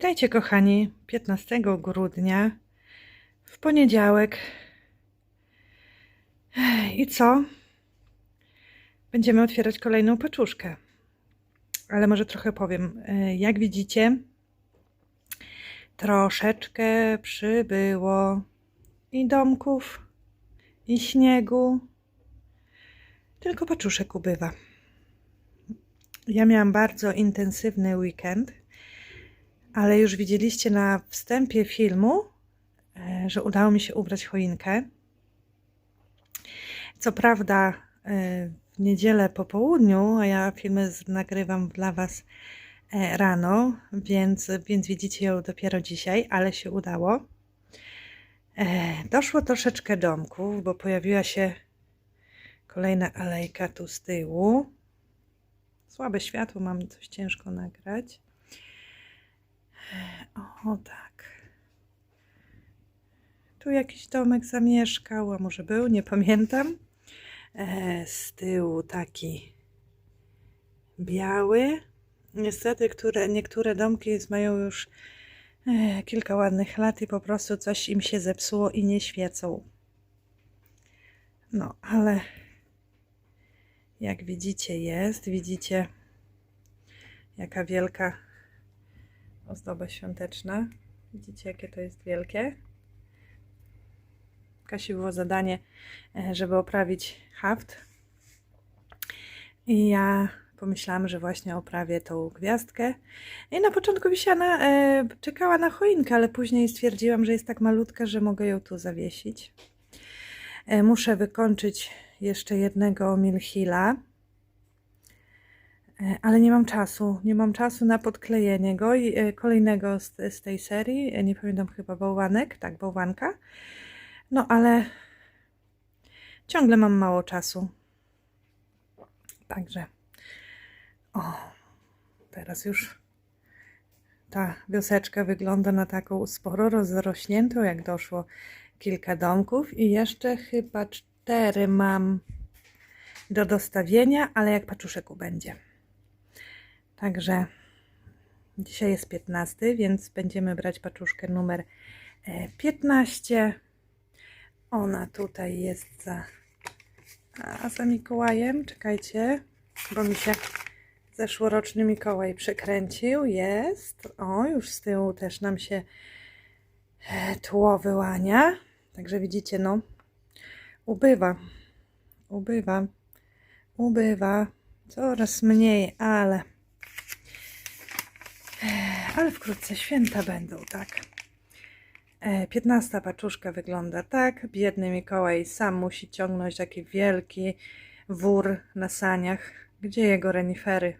Witajcie kochani, 15 grudnia, w poniedziałek. I co? Będziemy otwierać kolejną paczuszkę. Ale może trochę powiem. Jak widzicie, troszeczkę przybyło i domków, i śniegu. Tylko paczuszek ubywa. Ja miałam bardzo intensywny weekend, ale już widzieliście na wstępie filmu, e, że udało mi się ubrać choinkę. Co prawda e, w niedzielę po południu, a ja filmy nagrywam dla Was e, rano, więc, więc widzicie ją dopiero dzisiaj, ale się udało. Doszło troszeczkę domków, bo pojawiła się kolejna alejka tu z tyłu. Słabe światło, mam coś ciężko nagrać. O, tak. Tu jakiś domek zamieszkał, a może był, nie pamiętam. E, z tyłu taki biały. Niestety które, niektóre domki mają już e, kilka ładnych lat i po prostu coś im się zepsuło i nie świecą. No, ale jak widzicie jest, widzicie jaka wielka ozdoba świąteczna. Widzicie, jakie to jest wielkie. Kasi było zadanie, e, żeby oprawić haft. I ja pomyślałam, że właśnie oprawię tą gwiazdkę. I na początku wisiana e, czekała na choinkę, ale później stwierdziłam, że jest tak malutka, że mogę ją tu zawiesić. E, muszę wykończyć jeszcze jednego Milhila. E, Ale nie mam czasu. Nie mam czasu na podklejenie go i e, kolejnego z, z tej serii. e, Nie pamiętam chyba bałwanek. Tak, bałwanka. No ale ciągle mam mało czasu. Także. O, teraz już ta wioseczka wygląda na taką sporo rozrośniętą, jak doszło kilka domków i jeszcze chyba cztery mam do dostawienia, ale jak paczuszek będzie. Także dzisiaj jest 15, więc będziemy brać paczuszkę numer e, 15. Ona tutaj jest za, za Mikołajem. Czekajcie, bo mi się zeszłoroczny Mikołaj przekręcił. Jest. O, już z tyłu też nam się e, tło wyłania. Także widzicie, no, ubywa, ubywa, ubywa. Coraz mniej, ale ale wkrótce święta będą, tak. E, 15 paczuszka wygląda tak. Biedny Mikołaj sam musi ciągnąć taki wielki wór na saniach. Gdzie jego renifery?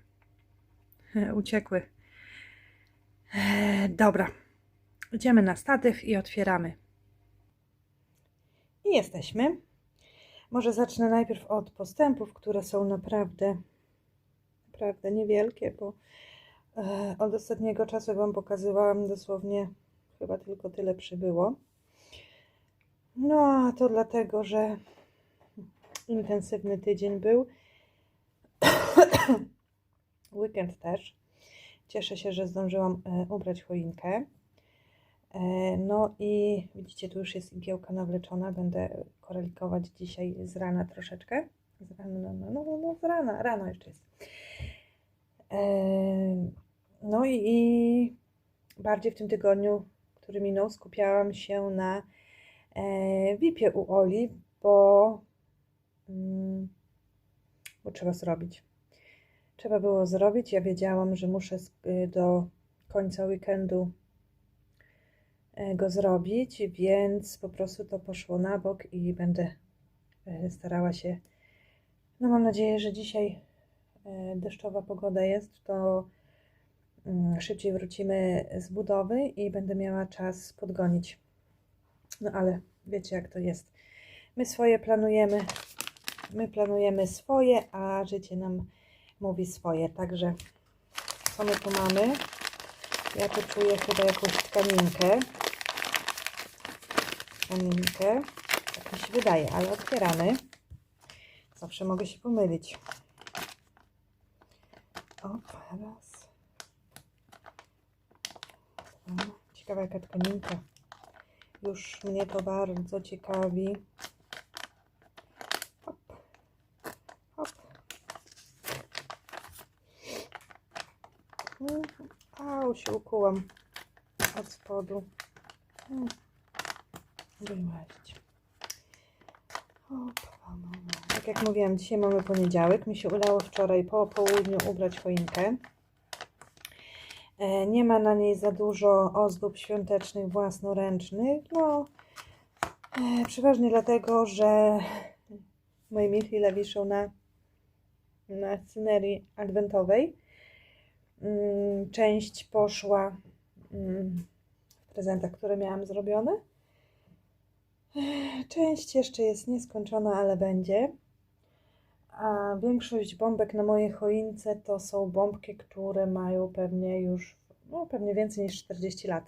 E, Uciekły. E, dobra. Idziemy na statyw i otwieramy. I jesteśmy. Może zacznę najpierw od postępów, które są naprawdę, naprawdę niewielkie, bo e, od ostatniego czasu Wam pokazywałam dosłownie chyba tylko tyle przybyło. No, a to dlatego, że intensywny tydzień był. Weekend też. Cieszę się, że zdążyłam e, ubrać choinkę. E, No i widzicie, tu już jest igiełka nawleczona. Będę korelikować dzisiaj z rana troszeczkę. Z rana, no, no, no, no z rana, rano jeszcze jest. No i, bardziej w tym tygodniu, który minął, skupiałam się na e, VIP-ie u Oli, bo, mm, bo trzeba zrobić. Trzeba było zrobić. Ja wiedziałam, że muszę y, do końca weekendu e, go zrobić, więc po prostu to poszło na bok i będę e, starała się. No mam nadzieję, że dzisiaj deszczowa pogoda jest, to mm, szybciej wrócimy z budowy i będę miała czas podgonić. No ale wiecie jak to jest. My swoje planujemy, my planujemy swoje, a życie nam mówi swoje. Także co my tu mamy? Ja tu czuję chyba jakąś tkaninkę. Tkaninkę. Tak mi się wydaje, ale otwieramy. Zawsze mogę się pomylić. O, raz. Ciekawa jaka tkaninka. Już mnie to bardzo ciekawi. Hop. Hop. Mm, Au, się ukułam od spodu. Mm. Hop, hop, hop. Tak jak mówiłam, dzisiaj mamy poniedziałek. Mi się udało wczoraj po południu ubrać choinkę. E, Nie ma na niej za dużo ozdób świątecznych własnoręcznych. No, e, przeważnie dlatego, że moje mifile wiszą na, na scenerii adwentowej. Mm, Część poszła mm, w prezentach, które miałam zrobione. E, Część jeszcze jest nieskończona, ale będzie. A większość bombek na mojej choince to są bombki, które mają pewnie już, no pewnie więcej niż 40 lat.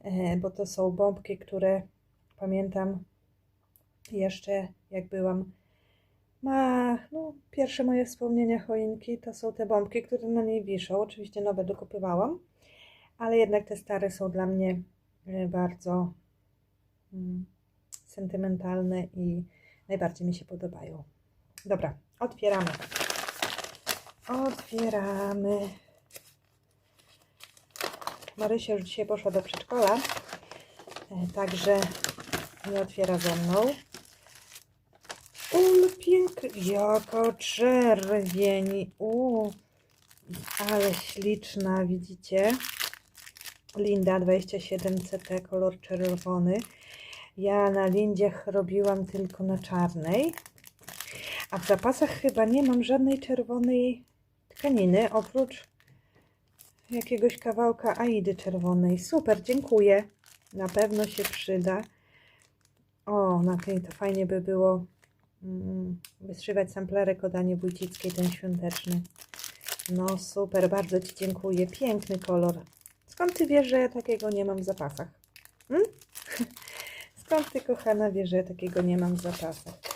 E, Bo to są bombki, które pamiętam jeszcze jak byłam ma, no, pierwsze moje wspomnienia choinki to są te bombki, które na niej wiszą. Oczywiście nowe dokupywałam, ale jednak te stare są dla mnie e, bardzo mm, sentymentalne i najbardziej mi się podobają. Dobra, otwieramy. Otwieramy. Marysia już dzisiaj poszła do przedszkola, e, także nie otwiera ze mną. Ul, piękny, jaka czerwień, u, ale śliczna, widzicie? Linda 27 CT, kolor czerwony. Ja na Lindziach robiłam tylko na czarnej. A w zapasach chyba nie mam żadnej czerwonej tkaniny, oprócz jakiegoś kawałka aidy czerwonej. Super, dziękuję. Na pewno się przyda. O, na tej to fajnie by było mm, wyszywać samplerek od Ani Wójcickiej, ten świąteczny. No super, bardzo Ci dziękuję. Piękny kolor. Skąd Ty wiesz, że ja takiego nie mam w zapasach? Hmm? Skąd Ty, kochana, wiesz, że ja takiego nie mam w zapasach?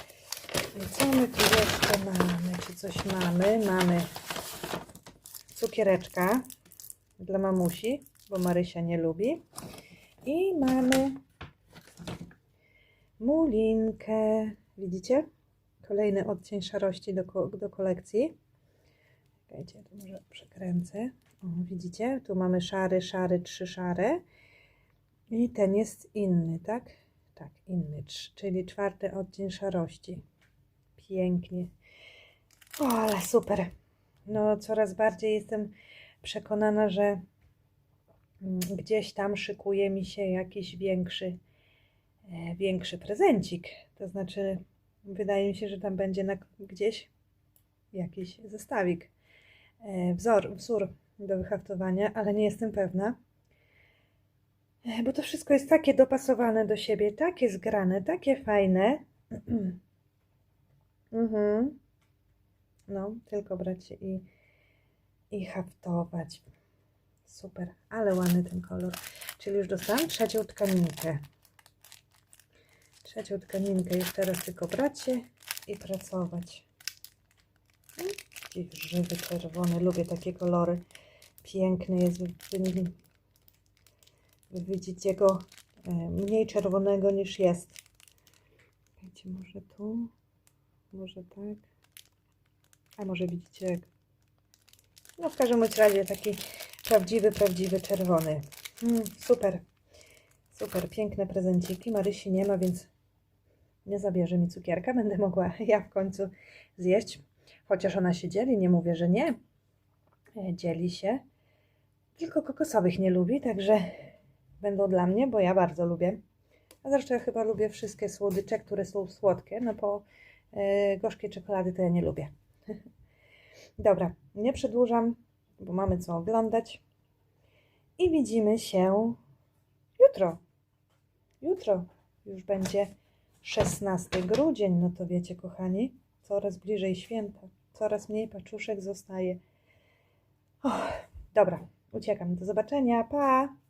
Co my tu jeszcze mamy? Czy coś mamy? Mamy cukiereczka dla mamusi, bo Marysia nie lubi. I mamy mulinkę. Widzicie? Kolejny odcień szarości do, do kolekcji. Czekajcie, tu może przekręcę. O, widzicie? Tu mamy szary, szary, trzy szare. I ten jest inny, tak? Tak, inny, cz- czyli czwarty odcień szarości. Pięknie. O, ale super. No, coraz bardziej jestem przekonana, że gdzieś tam szykuje mi się jakiś większy, e, większy prezencik. To znaczy, wydaje mi się, że tam będzie na, gdzieś jakiś zestawik, e, wzór, wzór do wyhaftowania, ale nie jestem pewna. E, Bo to wszystko jest takie dopasowane do siebie, takie zgrane, takie fajne. Mhm. No, tylko brać i, i haftować. Super, ale ładny ten kolor. Czyli już dostałam trzecią tkaninkę. Trzecią tkaninkę już teraz tylko brać się i pracować. Taki żywy czerwony, lubię takie kolory. Piękny jest. Wy, wy, wy widzicie go e, mniej czerwonego niż jest. Wiecie, może tu, może tak. A może widzicie jak. No w każdym razie taki prawdziwy, prawdziwy czerwony. Mm, super. Super, piękne prezenciki. Marysi nie ma, więc nie zabierze mi cukierka. Będę mogła ja w końcu zjeść. Chociaż ona się dzieli, nie mówię, że nie. E, Dzieli się. Tylko kokosowych nie lubi, także będą dla mnie, bo ja bardzo lubię. A zresztą ja chyba lubię wszystkie słodycze, które są słodkie. No po gorzkiej czekolady to ja nie lubię. Dobra, nie przedłużam, bo mamy co oglądać. I widzimy się jutro. Jutro już będzie 16 grudzień. No to wiecie, kochani, coraz bliżej święta, coraz mniej paczuszek zostaje. Dobra, uciekam. Do zobaczenia. Pa!